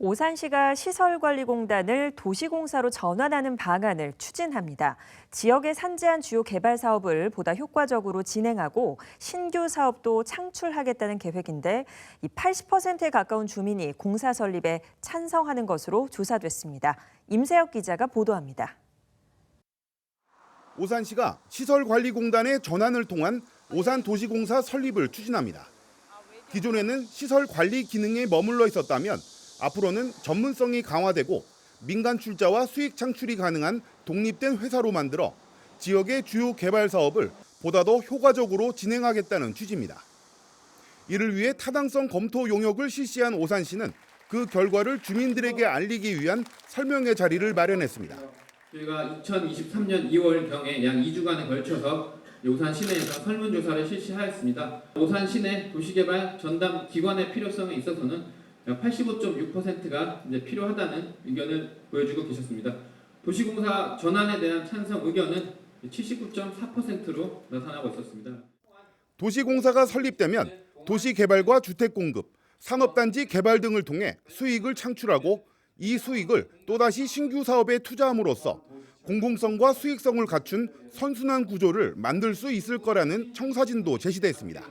오산시가 시설관리공단을 도시공사로 전환하는 방안을 추진합니다. 지역에 산재한 주요 개발 사업을 보다 효과적으로 진행하고 신규 사업도 창출하겠다는 계획인데 이 80%에 가까운 주민이 공사 설립에 찬성하는 것으로 조사됐습니다. 임세혁 기자가 보도합니다. 오산시가 시설관리공단의 전환을 통한 오산도시공사 설립을 추진합니다. 기존에는 시설 관리 기능에 머물러 있었다면 앞으로는 전문성이 강화되고 민간 출자와 수익 창출이 가능한 독립된 회사로 만들어 지역의 주요 개발 사업을 보다 더 효과적으로 진행하겠다는 취지입니다. 이를 위해 타당성 검토 용역을 실시한 오산시는 그 결과를 주민들에게 알리기 위한 설명회 자리를 마련했습니다. 저희가 2023년 2월경에 약 2주간에 걸쳐서 오산 시내에서 설문조사를 실시하였습니다. 오산 시내 도시개발 전담 기관의 필요성에 있어서는 약 85.6%가 이제 필요하다는 의견을 보여주고 계셨습니다. 도시공사 전환에 대한 찬성 의견은 79.4%로 나타나고 있었습니다. 도시공사가 설립되면 도시 개발과 주택 공급, 산업단지 개발 등을 통해 수익을 창출하고 이 수익을 또다시 신규 사업에 투자함으로써 공공성과 수익성을 갖춘 선순환 구조를 만들 수 있을 거라는 청사진도 제시됐습니다.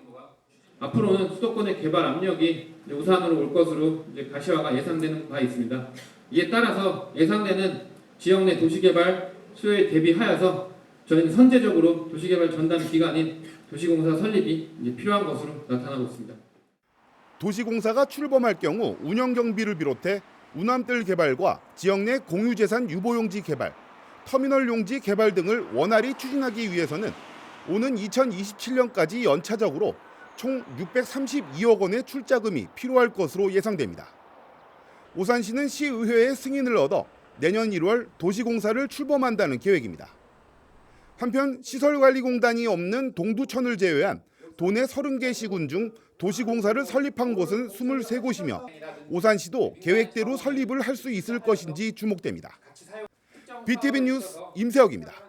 앞으로는 수도권의 개발 압력이 우산으로 올 것으로 가시화가 예상되는 바 있습니다. 이에 따라서 예상되는 지역 내 도시개발 수요에 대비하여서 저희는 선제적으로 도시개발 전담 기관인 도시공사 설립이 필요한 것으로 나타나고 있습니다. 도시공사가 출범할 경우 운영 경비를 비롯해 운암뜰 개발과 지역 내 공유재산 유보용지 개발, 터미널 용지 개발 등을 원활히 추진하기 위해서는 오는 2027년까지 연차적으로 총 632억 원의 출자금이 필요할 것으로 예상됩니다. 오산시는 시의회의 승인을 얻어 내년 1월 도시공사를 출범한다는 계획입니다. 한편 시설관리공단이 없는 동두천을 제외한 도내 30개 시군 중 도시공사를 설립한 곳은 23곳이며 오산시도 계획대로 설립을 할 수 있을 것인지 주목됩니다. BTV 뉴스 임세혁입니다.